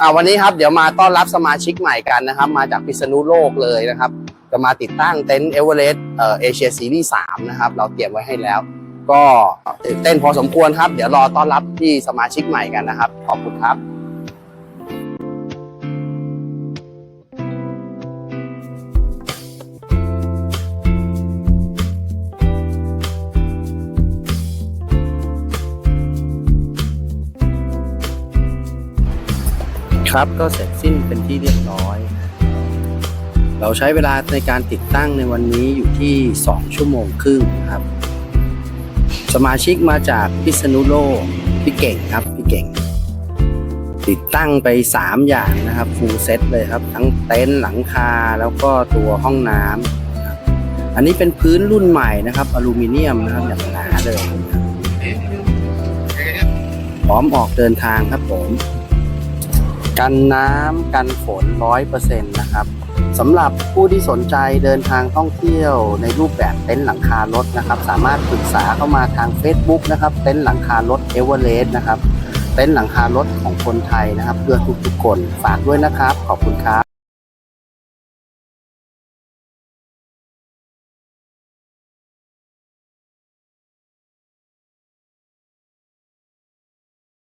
อ่าวันนี้ครับเดี๋ยวมาต้อนรับสมาชิกใหม่กันนะครับ มาจากพิษณุโลกเลยนะครับ จะมาติดตั้งเต็นท์เอเวอเรสต์เอ่อเอเชียซีรีส์สามนะครับ เราเตรียมไว้ให้แล้ว ก็ตื่นเต้นพอสมควรครับ เดี๋ยวรอต้อนรับที่สมาชิกใหม่กันนะครับ ขอบคุณครับ ครับก็เสร็จสิ้นเป็นที่เรียบร้อย เราใช้เวลาในการติดตั้งในวันนี้อยู่ที่ 2 ชั่วโมงครึ่งครับ สมาชิกมาจากพิษณุโลกพี่เก่งครับพี่เก่ง ติดตั้งไป 3 อย่างนะครับฟูลเซ็ตเลยครับ ทั้งเต็นท์หลังคาแล้วก็ตัวห้องน้ำอันนี้เป็นพื้นรุ่นใหม่นะครับอลูมิเนียมนะครับอย่างหนาเลยพร้อมออกเดินทางครับผม กันน้ำกันฝนร้อยเปอร์เซ็นต์นะครับสำหรับผู้ที่สนใจเดินทางท่องเที่ยวในรูปแบบเต็นท์หลังคารถนะครับ สามารถปรึกษาเข้ามาทาง Facebook นะครับ เต็นท์หลังคารถเอเวอเรสต์นะครับ เต็นท์หลังคารถของคนไทยนะครับ เพื่อทุกๆคนฝากด้วยนะครับ ขอบคุณครับ